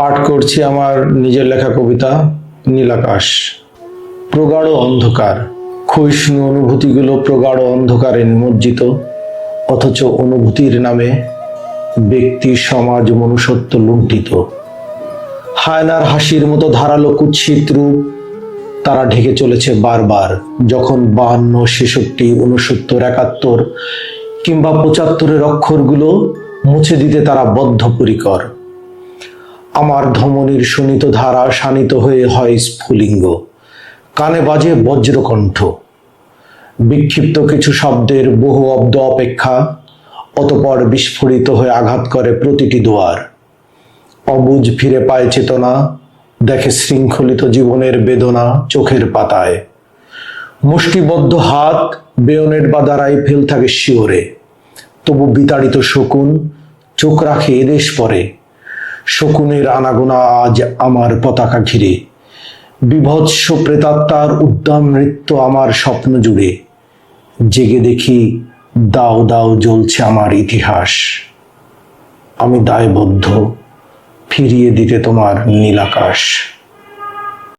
পাঠ করছি আমার নিজের লেখা কবিতা নীলাকাশ। প্রগাঢ় অন্ধকার ক্ষয়িষ্ণু অনুভূতিগুলো প্রগাঢ় অন্ধকারে নিমজ্জিত, অথচ অনুভূতির নামে ব্যক্তি, সমাজ, মনুষ্যত্ব লুণ্ঠিত। হায়নার হাসির মতো ধারালো কুৎসিত রূপ তারা ঢেকে চলেছে বারবার, যখন বাহান্ন, ছেষট্টি উনসত্তর একাত্তর কিংবা পঁচাত্তরের অক্ষরগুলো মুছে দিতে তারা বদ্ধপরিকর। আমার ধমনির শোণিত ধারা শানিত হয়ে হয় স্ফুলিঙ্গ। কানে বাজে বজ্রকণ্ঠ। বিক্ষিপ্ত কিছু শব্দের বহু অব্দ অপেক্ষা, অতপর বিস্ফোরিত হয়ে আঘাত করে প্রতিটি দুয়ার। অবুজ ফিরে পায় চেতনা, দেখে শৃঙ্খলিত জীবনের বেদনা চোখের পাতায়। মুষ্টিবদ্ধ হাত বেয়নেট বা দ্বারাই ফেল থাকে শিওরে। তবু বিতাড়িত শকুন চোখ রাখে এদেশ পরে। শকুনের আনাগোনা আজ আমার পতাকা ঘিরে। বিভৎস প্রেতাত্মার উদ্দাম নৃত্য আমার স্বপ্ন জুড়ে। জেগে দেখি দাও দাও জ্বলছে আমার ইতিহাস। আমি দায়বদ্ধ, ফিরিয়ে দিতে তোমার নীলাকাশ।